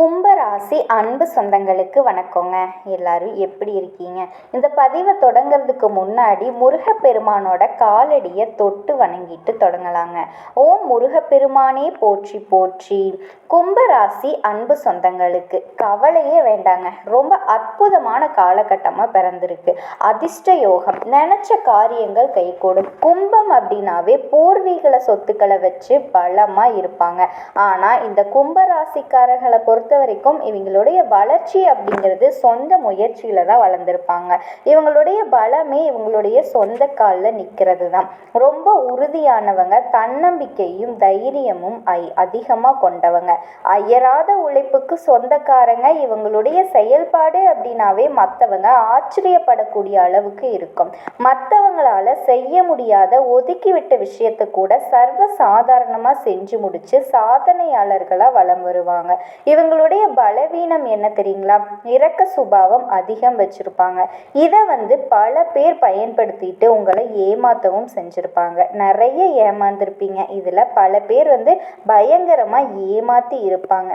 கும்பராசி அன்பு சொந்தங்களுக்கு வணக்கங்க. எல்லாரும் எப்படி இருக்கீங்க? இந்த பதிவை தொடங்கிறதுக்கு முன்னாடி முருகப்பெருமானோட காலடியை தொட்டு வணங்கிட்டு தொடங்கலாங்க. ஓம் முருகப்பெருமானே போற்றி போற்றி. கும்பராசி அன்பு சொந்தங்களுக்கு கவலையே வேண்டாங்க. ரொம்ப அற்புதமான காலகட்டமாக பிறந்திருக்கு. அதிர்ஷ்ட யோகம் நினச்ச காரியங்கள் கைகூடும். கும்பம் அப்படின்னாவே பூர்வீக சொத்துக்களை வச்சு பலமாக இருப்பாங்க. ஆனால் இந்த கும்பராசிக்காரர்களை பொறுத்த பொறுத்த வரைக்கும் இவங்களுடைய வளர்ச்சி அப்படிங்கிறது சொந்த முயற்சியில் தான் வளர்ந்துருப்பாங்க. இவங்களுடைய பலமே இவங்களுடைய சொந்த காலில் நிற்கிறது தான் ரொம்ப உறுதியானவங்க தன்னம்பிக்கையும் தைரியமும் ஐ அதிகமாக கொண்டவங்க. அயராத உழைப்புக்கு சொந்தக்காரங்க இவங்களுடைய செயல்பாடு அப்படின்னாவே மற்றவங்க ஆச்சரியப்படக்கூடிய அளவுக்கு இருக்கும். மற்றவங்களால செய்ய முடியாத ஒதுக்கிவிட்ட விஷயத்தை கூட சர்வ சாதாரணமாக செஞ்சு முடிச்சு சாதனையாளர்களாக வளம் வருவாங்க. இவங்களுடைய பலவீனம் என்ன தெரியுங்களா? இரக்க சுபாவம் அதிகம் வச்சிருப்பாங்க. இதை வந்து பல பேர் பயன்படுத்திட்டு உங்களை ஏமாத்தவும் செஞ்சுருப்பாங்க. நிறைய ஏமாந்துருப்பீங்க. இதில் பல பேர் வந்து பயங்கரமாக ஏமாற்றி இருப்பாங்க.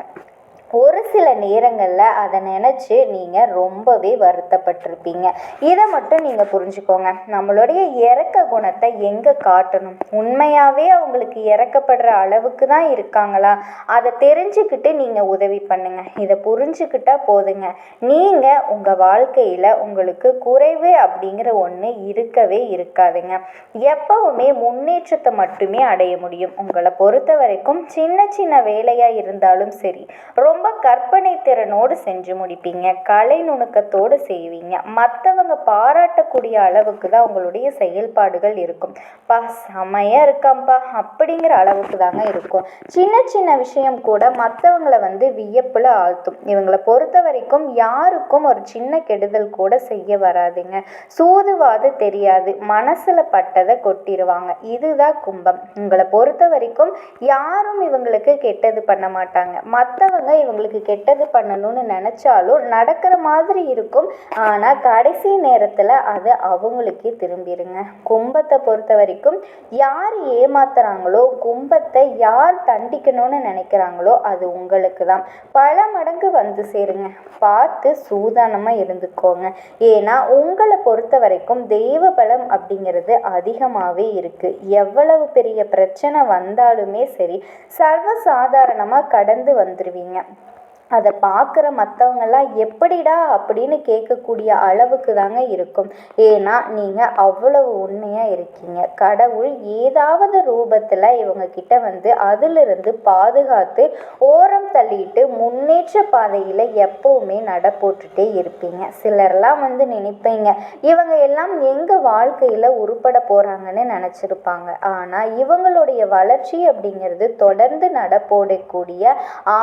ஒரு சில நேரங்களில் அதை நினச்சி நீங்கள் ரொம்பவே வருத்தப்பட்டிருப்பீங்க. இதை மட்டும் நீங்கள் புரிஞ்சுக்கோங்க. நம்மளுடைய இறக்க குணத்தை எங்கே காட்டணும்? உண்மையாகவே அவங்களுக்கு இறக்கப்படுற அளவுக்கு தான் இருக்காங்களா? அதை தெரிஞ்சுக்கிட்டு நீங்கள் உதவி பண்ணுங்கள் இதை புரிஞ்சுக்கிட்டால் போதுங்க. நீங்கள் உங்கள் வாழ்க்கையில் உங்களுக்கு குறைவு அப்படிங்கிற ஒன்று இருக்கவே இருக்காதுங்க. எப்பவுமே முன்னேற்றத்தை மட்டுமே அடைய முடியும். உங்களை பொறுத்த வரைக்கும் சின்ன சின்ன வேலையாக இருந்தாலும் சரி ரொம்ப கற்பனை திறனோடு செஞ்சு முடிப்பீங்க. கலை நுணுக்கத்தோடு செய்வீங்க. மற்றவங்க பாராட்டக்கூடிய அளவுக்கு தான் உங்களுடைய செயல்பாடுகள் இருக்கும். பா செமையாக இருக்காம்ப்பா அப்படிங்கிற அளவுக்கு தாங்க இருக்கும். சின்ன சின்ன விஷயம் கூட மற்றவங்களை வந்து வியப்பில் ஆழ்த்தும். இவங்களை பொறுத்த வரைக்கும் யாருக்கும் ஒரு சின்ன கெடுதல் கூட செய்ய வராதுங்க. சூதுவாது தெரியாது. மனசில் பட்டதை கொட்டிடுவாங்க இதுதான் கும்பம். உங்களை பொறுத்த வரைக்கும் யாரும் இவங்களுக்கு கெட்டது பண்ண மாட்டாங்க. மற்றவங்க இவங்களுக்கு கெட்டது பண்ணணும்னு நினச்சாலும் நடக்கிற மாதிரி இருக்கும். ஆனால் கடைசி நேரத்தில் அது அவங்களுக்கே திரும்பிடுங்க கும்பத்தை பொறுத்த வரைக்கும் யார் ஏமாத்துறாங்களோ கும்பத்தை யார் தண்டிக்கணும்னு நினைக்கிறாங்களோ அது உங்களுக்கு தான் பல மடங்கு வந்து சேருங்க. பார்த்து சூதானமாக இருந்துக்கோங்க. ஏன்னா உங்களை பொறுத்த வரைக்கும் தெய்வ பலம் அப்படிங்கிறது அதிகமாகவே இருக்குது எவ்வளவு பெரிய பிரச்சனை வந்தாலுமே சரி சர்வசாதாரணமாக கடந்து வந்துடுவீங்க அதை பார்க்குற மற்றவங்கெல்லாம் எப்படிடா அப்படின்னு கேட்கக்கூடிய அளவுக்கு தாங்க இருக்கும். ஏன்னா நீங்கள் அவ்வளவு உண்மையாக இருக்கீங்க. கடவுள் ஏதாவது ரூபத்தில் இவங்க கிட்ட வந்து அதிலிருந்து பாதுகாத்து ஓரம் தள்ளிட்டு முன்னேற்ற பாதையில் எப்போவுமே நடப்போட்டுட்டே இருப்பீங்க. சிலர்லாம் வந்து நினைப்பீங்க இவங்க எல்லாம் எங்கள் வாழ்க்கையில் உருப்பட போகிறாங்கன்னு நினச்சிருப்பாங்க. ஆனால் இவங்களுடைய வளர்ச்சி அப்படிங்கிறது தொடர்ந்து நடப்போடக்கூடிய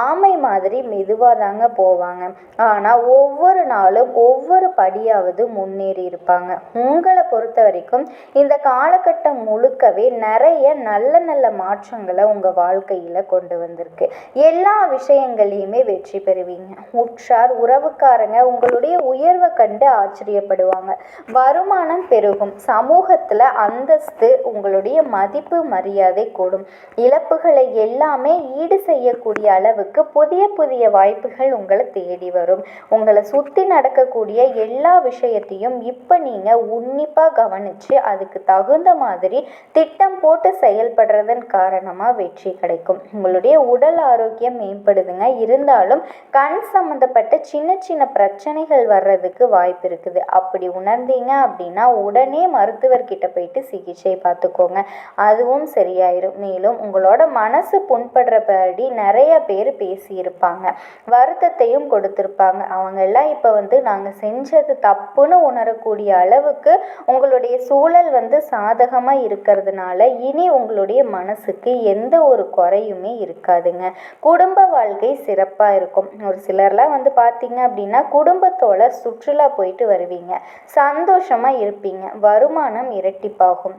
ஆமை மாதிரி மெது மெதுவாக தாங்க போவாங்க. ஆனால் ஒவ்வொரு நாளும் ஒவ்வொரு படியாவது முன்னேறி இருப்பாங்க. உங்களை பொறுத்த வரைக்கும் இந்த காலகட்டம் முழுக்கவே நிறைய நல்ல நல்ல மாற்றங்களை உங்கள் வாழ்க்கையில் கொண்டு வந்திருக்கு. எல்லா விஷயங்களையுமே வெற்றி பெறுவீங்க. உற்றார் உறவுக்காரங்க உங்களுடைய உயர்வை கண்டு ஆச்சரியப்படுவாங்க. வருமானம் பெருகும். சமூகத்தில் அந்தஸ்து உங்களுடைய மதிப்பு மரியாதை கூடும். இழப்புகளை எல்லாமே ஈடு செய்யக்கூடிய அளவுக்கு புதிய புதிய வாய்ப்புகள் உங்களை தேடி வரும். உங்களை சுற்றி நடக்கக்கூடிய எல்லா விஷயத்தையும் இப்போ நீங்கள் உன்னிப்பாக கவனித்து அதுக்கு தகுந்த மாதிரி திட்டம் போட்டு செயல்படுறதன் காரணமாக வெற்றி கிடைக்கும். உங்களுடைய உடல் ஆரோக்கியம் மேம்படுதுங்க. இருந்தாலும் கண் சம்மந்தப்பட்ட சின்ன சின்ன பிரச்சனைகள் வர்றதுக்கு வாய்ப்பு இருக்குது. அப்படி உணர்ந்தீங்க அப்படின்னா உடனே மருத்துவர்கிட்ட போயிட்டு சிகிச்சை பார்த்துக்கோங்க. அதுவும் சரியாயிரும். மேலும் உங்களோட மனசு புண்படுறபடி நிறைய பேர் பேசியிருப்பாங்க. வருத்தத்தையும் கொடுத்துருப்பாங்க. அவங்க எல்லாம் இப்போ வந்து நாங்கள் செஞ்சது தப்புன்னு உணரக்கூடிய அளவுக்கு உங்களுடைய சூழல் வந்து சாதகமாக இருக்கிறதுனால இனி உங்களுடைய மனசுக்கு எந்த ஒரு குறையுமே இருக்காதுங்க. குடும்ப வாழ்க்கை சிறப்பாக இருக்கும். ஒரு சிலர்லாம் வந்து பார்த்தீங்க அப்படின்னா குடும்பத்தோட சுற்றுலா போயிட்டு வருவீங்க. சந்தோஷமாக இருப்பீங்க. வருமானம் இரட்டிப்பாகும்.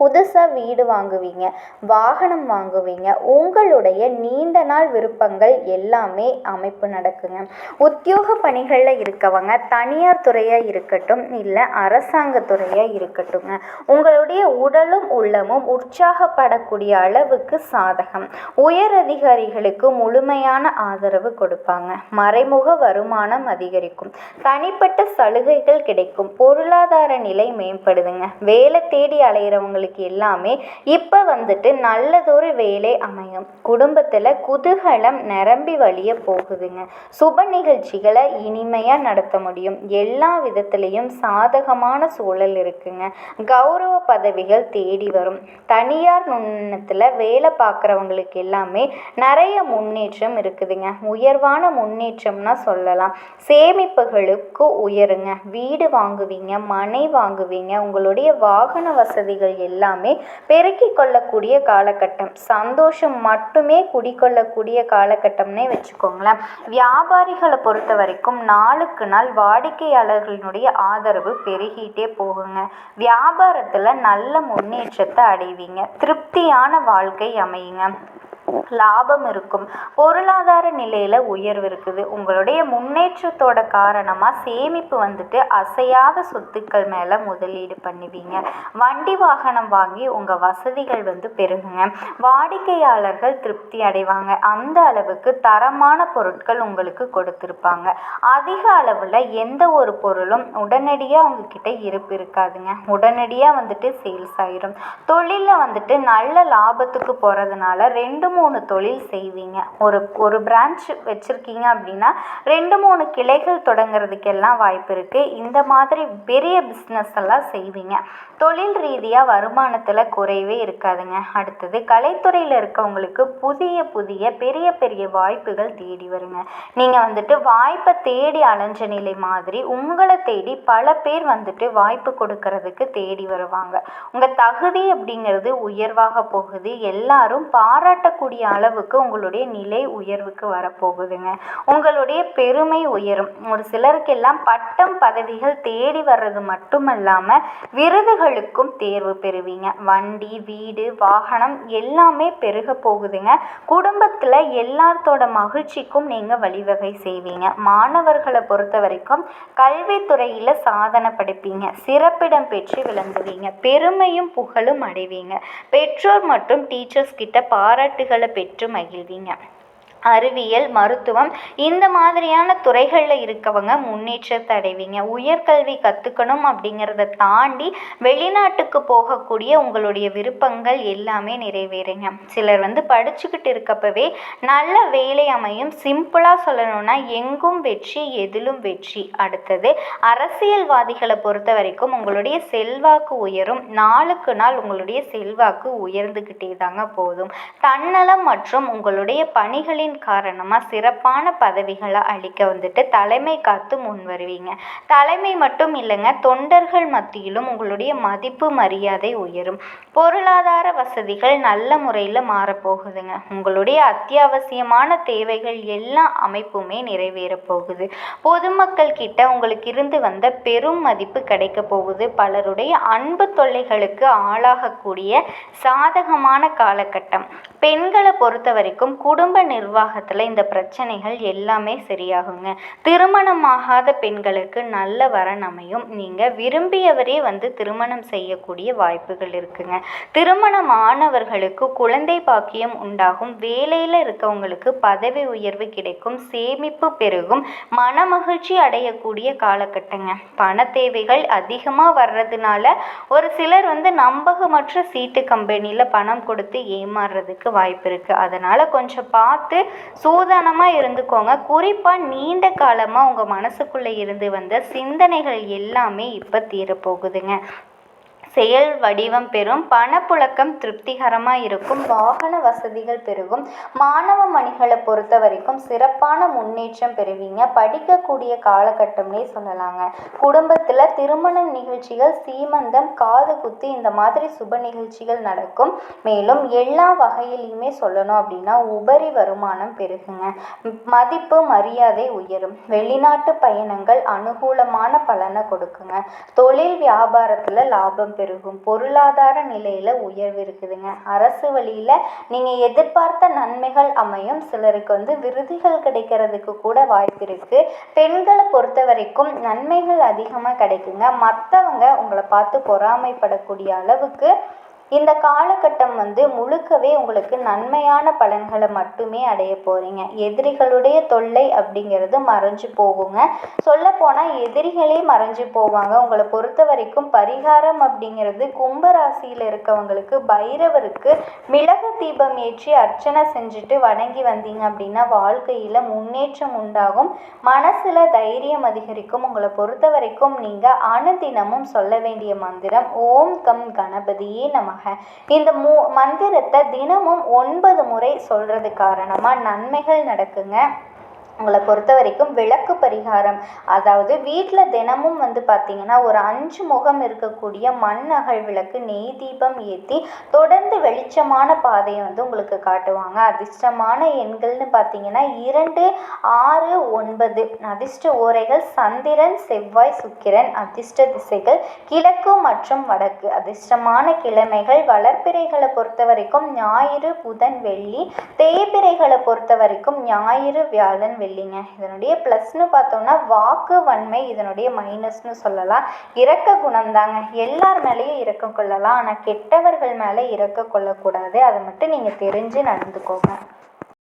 புதுசாக வீடு வாங்குவீங்க வாகனம் வாங்குவீங்க உங்களுடைய நீண்ட நாள் விருப்பங்கள் எல்லாமே அமைப்பு நடக்குங்க. உத்தியோக பணிகளில் இருக்கவங்க தனியார் துறையாக இருக்கட்டும் இல்லை அரசாங்க துறையாக இருக்கட்டுங்க உங்களுடைய உடலும் உள்ளமும் உற்சாகப்படக்கூடிய அளவுக்கு சாதகம். உயர் அதிகாரிகளுக்கு முழுமையான ஆதரவு கொடுப்பாங்க. மறைமுக வருமானம் அதிகரிக்கும். தனிப்பட்ட சலுகைகள் கிடைக்கும். பொருளாதார நிலை மேம்படுதுங்க. வேலை தேடி அலையிறவங்களுக்கு எல்லாமே இப்போ வந்துட்டு நல்லதொரு வேலை அமையும். குடும்பத்தில் குதூகலம் நிரம்பி வழிய போகுதுங்க. சுப நிகழ்ச்சிகளை இனிமையாக நடத்த முடியும். எல்லா விதத்துலேயும் சாதகமான சூழல் இருக்குங்க. கௌரவ பதவிகள் தேடி வரும். தனியார் நுண்ணத்தில் வேலை பார்க்குறவங்களுக்கு எல்லாமே நிறைய முன்னேற்றம் இருக்குதுங்க. உயர்வான முன்னேற்றம்னா சொல்லலாம். சேமிப்புகளுக்கு உயருங்க. வீடு வாங்குவீங்க மனை வாங்குவீங்க. உங்களுடைய வாகன வசதிகள் எல்லாம் எல்லாமே பெருக்கிக் கொள்ளக்கூடிய காலகட்டம். சந்தோஷம் மட்டுமே குடிக்கொள்ளக்கூடிய காலகட்டம்னே வச்சுக்கோங்களேன். வியாபாரிகளை பொறுத்த வரைக்கும் நாளுக்கு நாள் வாடிக்கையாளர்களினுடைய ஆதரவு பெருகிட்டே போகுங்க. வியாபாரத்தில் நல்ல முன்னேற்றத்தை அடைவீங்க. திருப்தியான வாழ்க்கை அமையுங்க. லாபம் இருக்கும். பொருளாதார நிலையில் உயர்வு இருக்குது. உங்களுடைய முன்னேற்றத்தோட காரணமாக சேமிப்பு வந்துட்டு அசையாத சொத்துக்கள் மேலே முதலீடு பண்ணுவீங்க. வண்டி வாகனம் வாங்கி உங்கள் வசதிகள் வந்து பெருகுங்க. வாடிக்கையாளர்கள் திருப்தி அடைவாங்க. அந்த அளவுக்கு தரமான பொருட்கள் உங்களுக்கு கொடுத்துருப்பாங்க. அதிக அளவில் எந்த ஒரு பொருளும் உடனடியாக உங்ககிட்ட இருப்பு இருக்காதுங்க. உடனடியாக வந்துட்டு சேல்ஸ் ஆயிரும். தொழிலில் வந்துட்டு நல்ல லாபத்துக்கு போகிறதுனால ரெண்டு மூணு மூணு தொழில் செய்வீங்க. ஒரு ஒரு பிரான்ச் வச்சுருக்கீங்க அப்படின்னா ரெண்டு மூணு கிளைகள் தொடங்குறதுக்கெல்லாம் வாய்ப்பு இருக்குது இந்த மாதிரி பெரிய பிஸ்னஸ் எல்லாம் செய்வீங்க. தொழில் ரீதியாக வருமானத்தில் குறைவே இருக்காதுங்க. அடுத்தது கலைத்துறையில் இருக்கவங்களுக்கு புதிய புதிய பெரிய பெரிய வாய்ப்புகள் தேடி வருங்க. நீங்கள் வந்துட்டு வாய்ப்பை தேடி அலைஞ்ச நிலை மாதிரி உங்களை தேடி பல பேர் வந்துட்டு வாய்ப்பு கொடுக்கறதுக்கு தேடி வருவாங்க. உங்கள் தகுதி அப்படிங்கிறது உயர்வாக போகுது. எல்லாரும் பாராட்டக்கூடிய அளவுக்கு உங்களுடைய நிலை உயர்வுக்கு வரப்போகுதுங்க. உங்களுடைய பெருமை உயரும். ஒரு சிலருக்கெல்லாம் பட்டம் பதவிகள் தேடி வர்றது மட்டுமல்லாமல் விருதுகளுக்கும் தேர்வு பெறுவீங்க. வண்டி வீடு வாகனம் எல்லாமே பெருக போகுதுங்க. குடும்பத்தில் எல்லாத்தோட மகிழ்ச்சிக்கும் நீங்கள் வழிவகை செய்வீங்க. மாணவர்களை பொறுத்த வரைக்கும் கல்வித்துறையில் சாதனை படைப்பீங்க. சிறப்பிடம் பெற்று விளங்குவீங்க. பெருமையும் புகழும் அடைவீங்க. பெற்றோர் மற்றும் டீச்சர்ஸ் கிட்ட பாராட்டுகள் பெற்று மகிழ்வீங்க அறிவியல் மருத்துவம் இந்த மாதிரியான துறைகளில் இருக்கவங்க முன்னேற்றத்தை அடைவீங்க. உயர்கல்வி கற்றுக்கணும் அப்படிங்கிறத தாண்டி வெளிநாட்டுக்கு போகக்கூடிய உங்களுடைய விருப்பங்கள் எல்லாமே நிறைவேறுங்க. சிலர் வந்து படிச்சுக்கிட்டு இருக்கப்பவே நல்ல வேலை அமையும். சிம்பிளாக சொல்லணும்னா எங்கும் வெற்றி எதிலும் வெற்றி. அடுத்தது அரசியல்வாதிகளை பொறுத்த வரைக்கும் உங்களுடைய செல்வாக்கு உயரும். நாளுக்கு நாள் உங்களுடைய செல்வாக்கு உயர்ந்துக்கிட்டே தாங்க போதும். தன்னலம் மற்றும் உங்களுடைய பணிகளின் காரணமாக சிறப்பான பதவிகளை அளிக்க வந்துட்டு தலைமை காத்து முன் வருவீங்க. தலைமை மட்டும் இல்லைங்க தொண்டர்கள் மத்தியிலும் உங்களுடைய மதிப்பு மரியாதை உயரும். பொருளாதார வசதிகள் நல்ல முறையில் மாறப்போகுதுங்க. உங்களுடைய அத்தியாவசியமான தேவைகள் எல்லா அமைப்புமே நிறைவேறப் போகுது. பொதுமக்கள் கிட்ட உங்களுக்கு இருந்து வந்த பெரும் மதிப்பு கிடைக்க போகுது. பலருடைய அன்பு தொல்லைகளுக்கு ஆளாகக்கூடிய சாதகமான காலகட்டம். பெண்களை பொறுத்த வரைக்கும் குடும்ப நிர்வாகத்தில் இந்த பிரச்சனைகள் எல்லாமே சரியாகுங்க. திருமணமாகாத பெண்களுக்கு நல்ல வரன் அமையும். நீங்கள் விரும்பியவரே வந்து திருமணம் செய்யக்கூடிய வாய்ப்புகள் இருக்குங்க. திருமணம் ஆனவர்களுக்கு குழந்தை பாக்கியம் உண்டாகும். வேலையில் இருக்கவங்களுக்கு பதவி உயர்வு கிடைக்கும். சேமிப்பு பெருகும். மனமகிழ்ச்சி அடையக்கூடிய காலகட்டங்க. பண தேவைகள் அதிகமாக வர்றதுனால ஒரு சிலர் வந்து நம்பகமற்ற சீட்டு கம்பெனியில் பணம் கொடுத்து ஏமாறுறதுக்கு வாய்ப்பு இருக்குது அதனால் கொஞ்சம் பார்த்து சூதானமாக இருந்துக்கோங்க. குறிப்பாக நீண்ட காலமாக உங்கள் மனசுக்குள்ளே இருந்து வந்த சிந்தனைகள் எல்லாமே இப்போ தீரப்போகுதுங்க. செயல் வடிவம் பெறும் பணப்புழக்கம் திருப்திகரமாக இருக்கும் வாகன வசதிகள் பெருகும். மாணவ மணிகளை பொறுத்த வரைக்கும் சிறப்பான முன்னேற்றம் பெறுவீங்க. படிக்கக்கூடிய காலகட்டம்னே சொல்லலாங்க. குடும்பத்தில் திருமணம் நிகழ்ச்சிகள் சீமந்தம் காது குத்து இந்த மாதிரி சுப நிகழ்ச்சிகள் நடக்கும். மேலும் எல்லா வகையிலையுமே சொல்லணும் அப்படின்னா உபரி வருமானம் பெருகுங்க. மதிப்பு மரியாதை உயரும். வெளிநாட்டு பயணங்கள் அனுகூலமான பலனை கொடுக்குங்க. தொழில் வியாபாரத்தில் லாபம் பெறும் பெருகும். பொருளாதார நிலையில் உயர்வு இருக்குதுங்க. அரசு வழியில் நீங்கள் எதிர்பார்த்த நன்மைகள் அமையும். சிலருக்கு வந்து விருதுகள் கிடைக்கிறதுக்கு கூட வாய்ப்பு இருக்குது பெண்களை பொறுத்த வரைக்கும் நன்மைகள் அதிகமாக கிடைக்குங்க. மற்றவங்க உங்களை பார்த்து பொறாமைப்படக்கூடிய அளவுக்கு இந்த காலகட்டம் வந்து முழுக்கவே உங்களுக்கு நன்மையான பலன்களை மட்டுமே அடைய போகிறீங்க எதிரிகளுடைய தொல்லை அப்படிங்கிறது மறைஞ்சு போகுங்க. சொல்லப்போனால் எதிரிகளே மறைஞ்சு போவாங்க. உங்களை பொறுத்த வரைக்கும் பரிகாரம் அப்படிங்கிறது கும்பராசியில் இருக்கவங்களுக்கு பைரவருக்கு மிளகு தீபம் ஏற்றி அர்ச்சனை செஞ்சுட்டு வணங்கி வந்தீங்க அப்படின்னா வாழ்க்கையில் முன்னேற்றம் உண்டாகும். மனசில் தைரியம் அதிகரிக்கும். உங்களை பொறுத்த வரைக்கும் நீங்கள் அனுதினமும் சொல்ல வேண்டிய மந்திரம் ஓம் கம் கணபதியே நமக. இந்த மூ மந்திரத்தை தினமும் ஒன்பது முறை சொல்கிறது காரணமாக நன்மைகள் நடக்குங்க. உங்களை பொறுத்த வரைக்கும் விளக்கு பரிகாரம். அதாவது வீட்டில் தினமும் வந்து பார்த்திங்கன்னா ஒரு அஞ்சு முகம் இருக்கக்கூடிய மண் அகல் விளக்கு நெய் தீபம் ஏற்றி தொடர்ந்து வெளிச்சமான பாதையை வந்து உங்களுக்கு காட்டுவாங்க. அதிர்ஷ்டமான எண்கள்னு பார்த்தீங்கன்னா இரண்டு ஆறு ஒன்பது. அதிர்ஷ்ட ஓரைகள் சந்திரன் செவ்வாய் சுக்கிரன். அதிர்ஷ்ட திசைகள் கிழக்கு மற்றும் வடக்கு. அதிர்ஷ்டமான கிழமைகள் வளர்ப்பிறைகளை பொறுத்த வரைக்கும் ஞாயிறு புதன் வெள்ளி. தேய்பிறைகளை பொறுத்த வரைக்கும் ஞாயிறு வியாழன் வெள்ளிங்க இதனுடைய ப்ளஸ்னு பார்த்தோம்னா வாக்கு வன்மை இதனுடைய மைனஸ்னு சொல்லலாம். இறக்க குணம் தாங்க. எல்லார் மேலேயும் இறக்க கொள்ளலாம். ஆனால் கெட்டவர்கள் மேலே இறக்க கொள்ளக்கூடாது. அதை மட்டும் நீங்கள் தெரிஞ்சு நடந்துக்கோங்க.